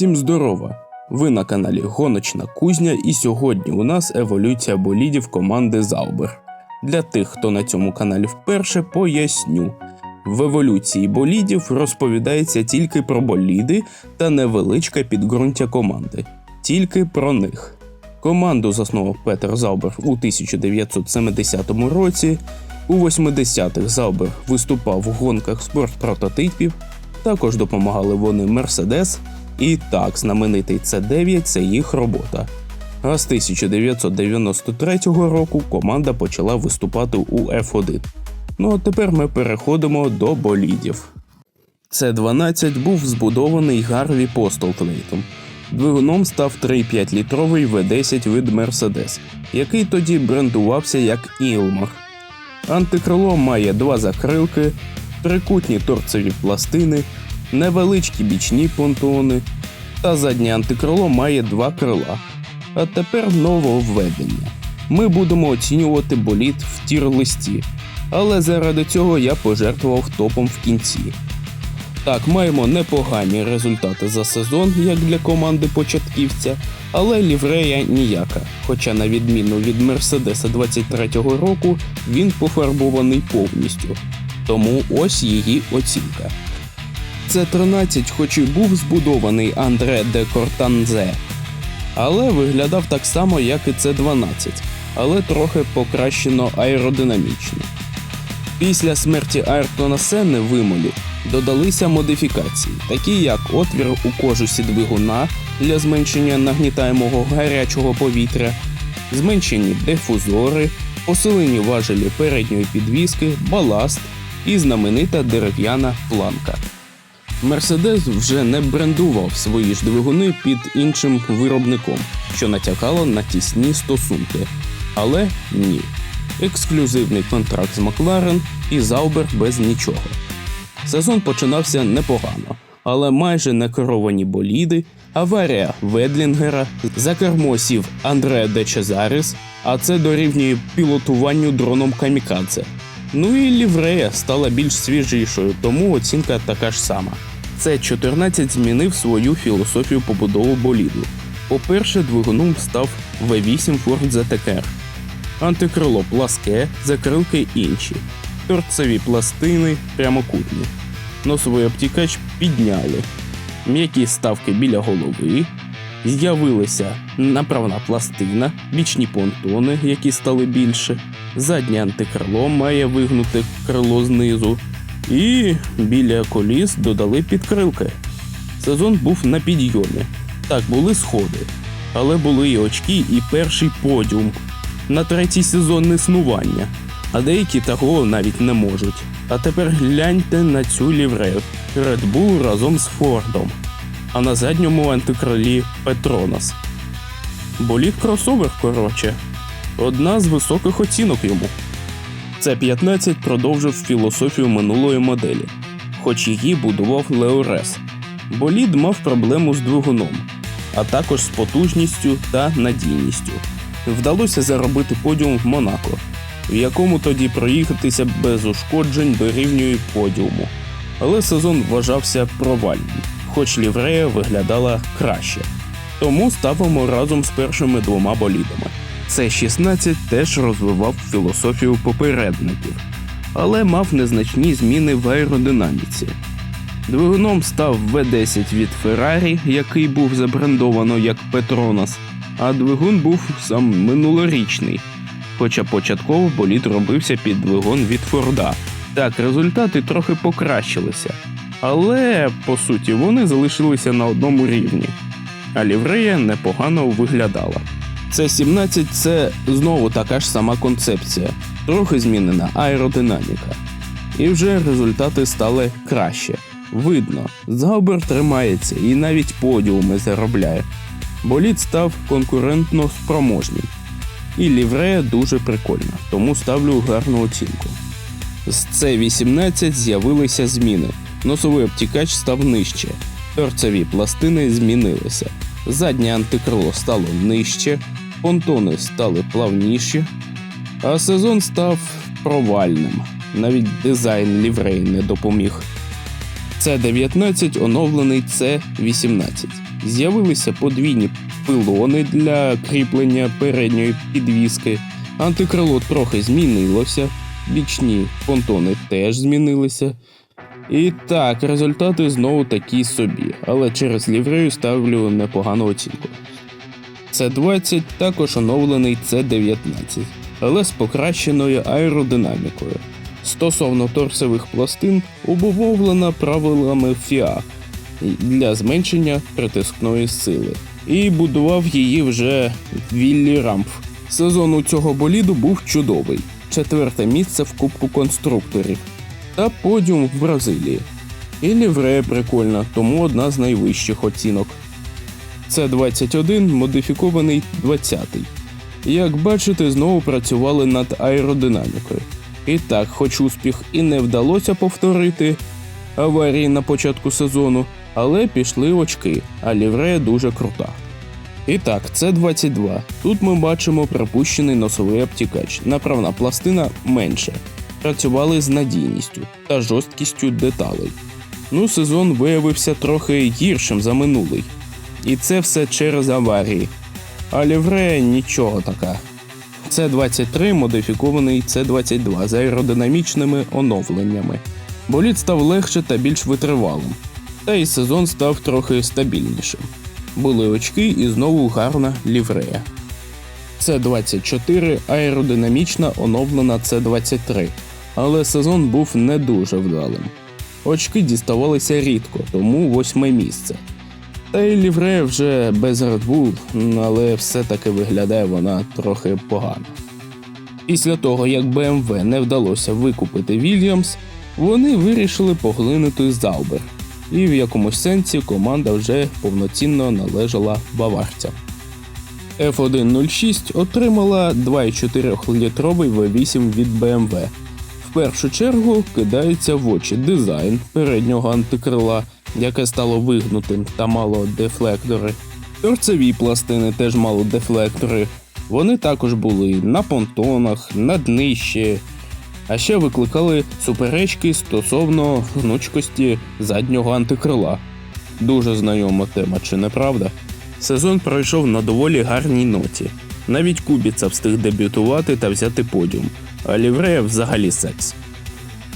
Всім здорова! Ви на каналі Гоночна Кузня, і сьогодні у нас еволюція болідів команди Заубер. Для тих, хто на цьому каналі вперше, поясню. В еволюції болідів розповідається тільки про боліди та невеличке підґрунтя команди. Тільки про них. Команду заснував Петер Заубер у 1970 році. У 80-х Заубер виступав в гонках спортпрототипів, також допомагали вони Мерседес, і так, знаменитий С9 це їх робота. А з 1993 року команда почала виступати у F1. Ну а тепер ми переходимо до болідів. С12 був збудований Гарві Постлтвейтом. Двигуном став 3,5 літровий V10 від Mercedes, який тоді брендувався як Ілмар. Антикрило має два закрилки, трикутні торцеві пластини, невеличкі бічні понтони, та заднє антикрило має два крила. А тепер нововведення. Ми будемо оцінювати болід в тір-листі, але заради цього я пожертвував топом в кінці. Так, маємо непогані результати за сезон, як для команди початківця, але ліврея ніяка. Хоча, на відміну від Мерседеса 23-го року, він пофарбований повністю. Тому ось її оцінка. Це 13, хоч і був збудований Андре де Кортанзе, але виглядав так само, як і це 12, але трохи покращено аеродинамічно. Після смерті Айртона Сенни в Імолі додалися модифікації, такі як отвір у кожусі двигуна для зменшення нагнітаємого гарячого повітря, зменшені дифузори, посилені важелі передньої підвіски, баласт і знаменита дерев'яна планка. Мерседес вже не брендував свої ж двигуни під іншим виробником, що натякало на тісні стосунки. Але ні. Ексклюзивний контракт з Макларен і Заубер без нічого. Сезон починався непогано, але майже не керовані боліди, аварія Ведлінгера, за кермо сів Андре Де Чезаріс, а це дорівнює пілотуванню дроном Камікадзе. Ну і ліврея стала більш свіжішою, тому оцінка така ж сама. Це 14 змінив свою філософію побудови боліду. По-перше, двигуном став V8 Ford ZTR. Антикрило пласке, закрилки інші, торцеві пластини прямокутні. Носовий обтікач підняли, м'які ставки біля голови, з'явилася направна пластина, бічні понтони, які стали більше, заднє антикрило має вигнути крило знизу, і біля коліс додали підкрилки. Сезон був на підйомі. Так, були сходи, але були і очки, і перший подіум на третій сезон існування, а деякі такого навіть не можуть. А тепер гляньте на цю ліврею Red Bull разом з Фордом, а на задньому антикрилі Петронас. Боліт кросовер, коротше, одна з високих оцінок йому. Це 15 продовжив філософію минулої моделі, хоч її будував Леорес. Болід мав проблему з двигуном, а також з потужністю та надійністю. Вдалося заробити подіум в Монако, в якому тоді проїхатися без ушкоджень дорівнює подіуму. Але сезон вважався провальним, хоч ліврея виглядала краще. Тому ставимо разом з першими двома болідами. Це 16 теж розвивав філософію попередників, але мав незначні зміни в аеродинаміці. Двигуном став V10 від Ferrari, який був забрендовано як Petronas, а двигун був сам минулорічний, хоча початково болід робився під двигун від Форда. Так, результати трохи покращилися, але по суті вони залишилися на одному рівні, а ліврея непогано виглядала. Це 17 це знову така ж сама концепція, трохи змінена аеродинаміка. І вже результати стали краще. Видно, Заубер тримається і навіть подіуми заробляє. Болід став конкурентно спроможнім. І ліврея дуже прикольна, тому ставлю гарну оцінку. З C18 з'явилися зміни. Носовий обтікач став нижче, торцеві пластини змінилися. Заднє антикрило стало нижче, понтони стали плавніші, а сезон став провальним. Навіть дизайн ліврей не допоміг. С 19 оновлений С 18 З'явилися подвійні пилони для кріплення передньої підвіски. Антикрило трохи змінилося, бічні понтони теж змінилися. І так, результати знову такі собі, але через ліврею ставлю непогану оцінку. С20 також оновлений С19, але з покращеною аеродинамікою. Стосовно торсових пластин обумовлена правилами FIA для зменшення притискної сили. І будував її вже Віллі Рамф. Сезон у цього боліду був чудовий. Четверте місце в Кубку конструкторів та подіум в Бразилії. І ліврея прикольна, тому одна з найвищих оцінок. Це 21 модифікований 20-й. Як бачите, знову працювали над аеродинамікою. І так, хоч успіх і не вдалося повторити аварії на початку сезону, але пішли очки, а ліврея дуже крута. І так, це 22. Тут ми бачимо пропущений носовий обтікач. Направна пластина менше. Працювали з надійністю та жорсткістю деталей. Ну, сезон виявився трохи гіршим за минулий. І це все через аварії. А ліврея нічого така. Це 23 модифікований С22 з аеродинамічними оновленнями. Болід став легше та більш витривалим. Та й сезон став трохи стабільнішим. Були очки і знову гарна ліврея. С24 аеродинамічна оновлена С23, але сезон був не дуже вдалим. Очки діставалися рідко, тому восьме місце. Та й вже без Red Bull, але все-таки виглядає вона трохи погано. Після того, як BMW не вдалося викупити Williams, вони вирішили поглинути Заубер, і в якомусь сенсі команда вже повноцінно належала баварцям. F106 отримала 2,4-літровий V8 від BMW. В першу чергу кидається в очі дизайн переднього антикрила, яке стало вигнутим та мало дефлектори. Торцеві пластини теж мали дефлектори. Вони також були на понтонах, на днищі, а ще викликали суперечки стосовно гнучкості заднього антикрила. Дуже знайома тема, чи не правда? Сезон пройшов на доволі гарній ноті. Навіть Кубіца встиг дебютувати та взяти подіум, а Ліврея взагалі секс.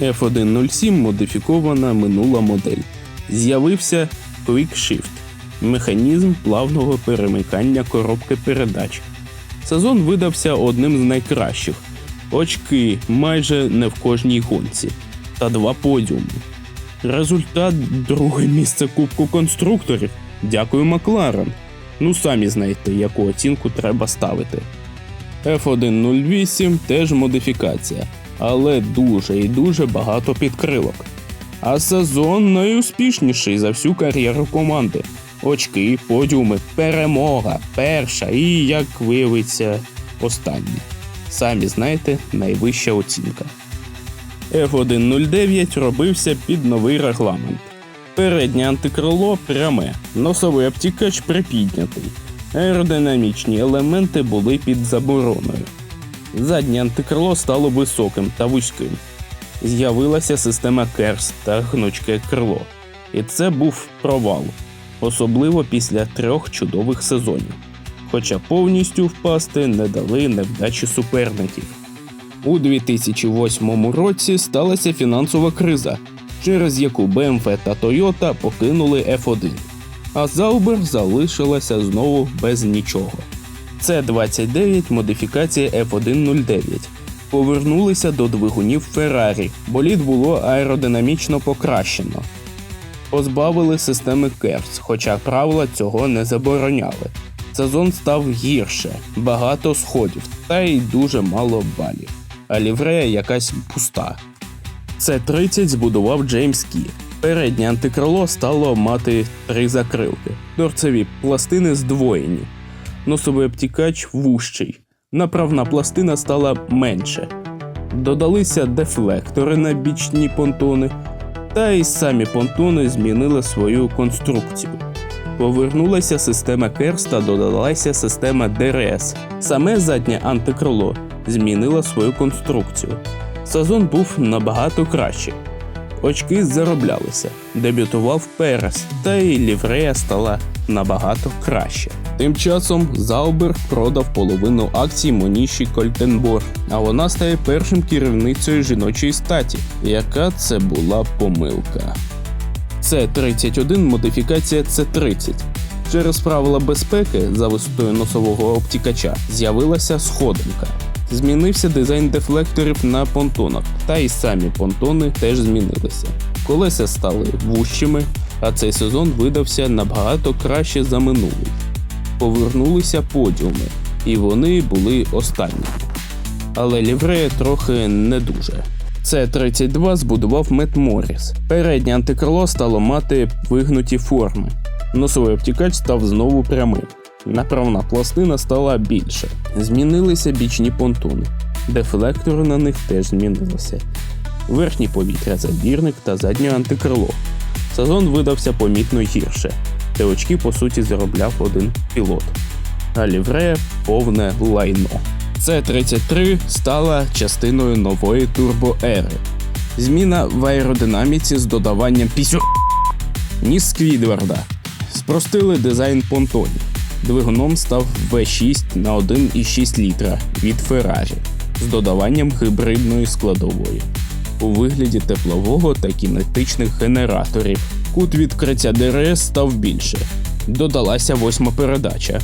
F107 модифікована минула модель. З'явився Quick Shift – механізм плавного перемикання коробки передач. Сезон видався одним з найкращих. Очки майже не в кожній гонці та два подіуми. Результат друге місце Кубку конструкторів. Дякую, Макларен. Ну самі знаєте, яку оцінку треба ставити. F108 теж модифікація, але дуже і дуже багато підкрилок. А сезон найуспішніший за всю кар'єру команди. Очки, подіуми, перемога, перша і, як виявиться, остання. Самі знаєте, найвища оцінка. F109 робився під новий регламент. Переднє антикрило пряме, носовий обтікач припіднятий. Аеродинамічні елементи були під забороною. Заднє антикрило стало високим та вузьким. З'явилася система керс та гнучке крило. І це був провал, особливо після трьох чудових сезонів. Хоча повністю впасти не дали невдачі суперників. У 2008 році сталася фінансова криза, через яку BMW та Toyota покинули F1, а Zauber залишилася знову без нічого. Це 29 модифікація F109. Повернулися до двигунів Ferrari, болід було аеродинамічно покращено. Позбавили системи KERS, хоча правила цього не забороняли. Сезон став гірше, багато сходів та й дуже мало балів. А ліврея якась пуста. Це 30 збудував Джеймс Кі. Переднє антикрило стало мати три закрилки, торцеві пластини здвоєні, носовий обтікач вущий, направна пластина стала менше. Додалися дефлектори на бічні понтони, та й самі понтони змінили свою конструкцію. Повернулася система Керс та додалася система ДРС. Саме заднє антикрило змінило свою конструкцію. Сезон був набагато кращий. Очки зароблялися, дебютував Перес, та й ліврея стала набагато краще. Тим часом Заубер продав половину акцій Моніші Кольтенбор, а вона стає першим керівницею жіночої статі. Яка це була помилка? Це 31 модифікація С30. Через правила безпеки за висотою носового обтікача з'явилася сходинка. Змінився дизайн дефлекторів на понтонах, та й самі понтони теж змінилися. Колеса стали вущими, а цей сезон видався набагато краще за минулий. Повернулися подіуми, і вони були останніми. Але ліврея трохи не дуже. Це 32 збудував Мет Морріс. Переднє антикрило стало мати вигнуті форми. Носовий обтікач став знову прямим. Направна пластина стала більше. Змінилися бічні понтони. Дефлектори на них теж змінилися. Верхній повітря забірник та заднє антикрило. Сезон видався помітно гірше, де очки по суті заробляв один пілот. А ліврея повне лайно. С-33 стала частиною нової турбоери. Зміна в аеродинаміці з додаванням пісю ніс Сквідварда. Спростили дизайн понтонів. Двигуном став V6 на 1,6 літра від Ferrari з додаванням гібридної складової у вигляді теплового та кінетичних генераторів. Кут відкриття ДРС став більше. Додалася восьма передача.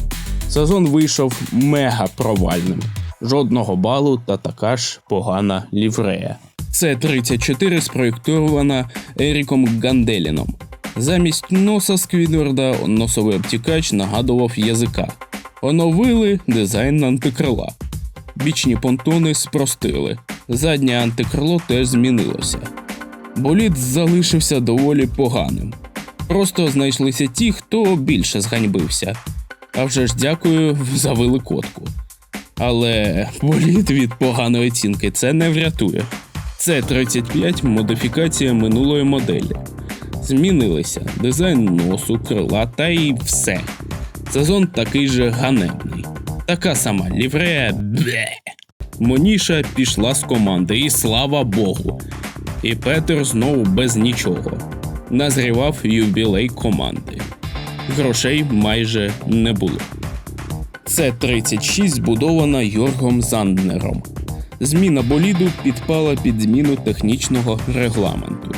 Сезон вийшов мега провальним. Жодного балу та така ж погана ліврея. Це 34 спроєктована Еріком Ганделіном. Замість носа Сквідварда носовий обтікач нагадував язика. Оновили дизайн антикрила. Бічні понтони спростили. Заднє антикрило теж змінилося. Болід залишився доволі поганим. Просто знайшлися ті, хто більше зганьбився. А вже ж дякую за великодку. Але болід від поганої оцінки це не врятує. Це 35 модифікація минулої моделі. Змінилися дизайн носу, крила та і все. Сезон такий же ганебний. Така сама ліврея. Моніша пішла з команди, і слава Богу. І Петер знову без нічого. Назрівав юбілей команди. Грошей майже не було. Це 36 збудована Йоргом Занднером. Зміна боліду підпала під зміну технічного регламенту.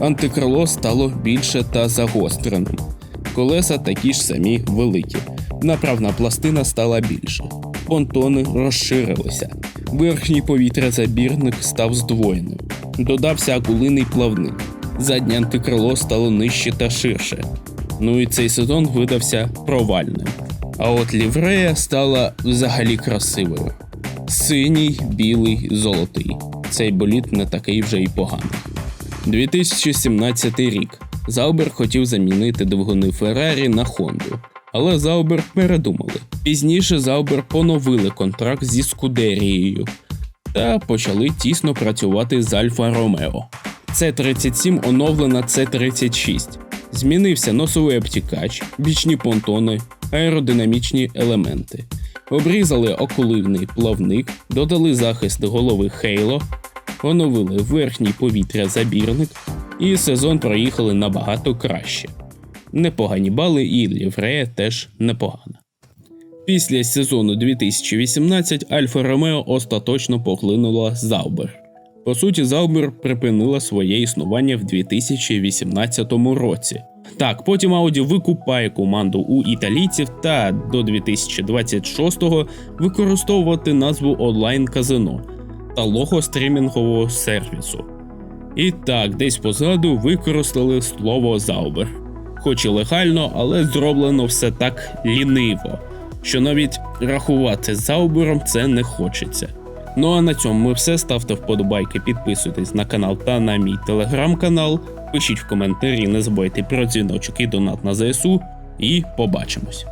Антикрило стало більше та загостреним. Колеса такі ж самі великі. Направна пластина стала більше. Понтони розширилися. Верхній повітрязабірник став здвоєним. Додався акулиний плавник. Заднє антикрило стало нижче та ширше. Ну і цей сезон видався провальним. А от ліврея стала взагалі красивою. Синій, білий, золотий. Цей боліт не такий вже й поганий. 2017 рік. Заубер хотів замінити двигуни Феррарі на Хонду, але Заубер передумали. Пізніше Заубер поновили контракт зі Скудерією та почали тісно працювати з Альфа Ромео. С-37 оновлена С-36. Змінився носовий обтікач, бічні понтони, аеродинамічні елементи. Обрізали окуливний плавник, додали захист голови Хейло, оновили верхній повітря забірник, і сезон проїхали набагато краще. Непогані бали і ліврея теж непогана. Після сезону 2018 Альфа Ромео остаточно поглинула Заубер. По суті, Заубер припинила своє існування в 2018 році. Так, потім Audi викупає команду у італійців та до 2026-го використовувати назву онлайн-казино та лого стрімінгового сервісу. І так, десь позаду використали слово Заубер. Хоч і легально, але зроблено все так ліниво, що навіть рахувати заубором це не хочеться. Ну а на цьому ми все. Ставте вподобайки, підписуйтесь на канал та на мій телеграм-канал. Пишіть в коментарі, не забувайте про дзвіночок і донат на ЗСУ. І побачимось.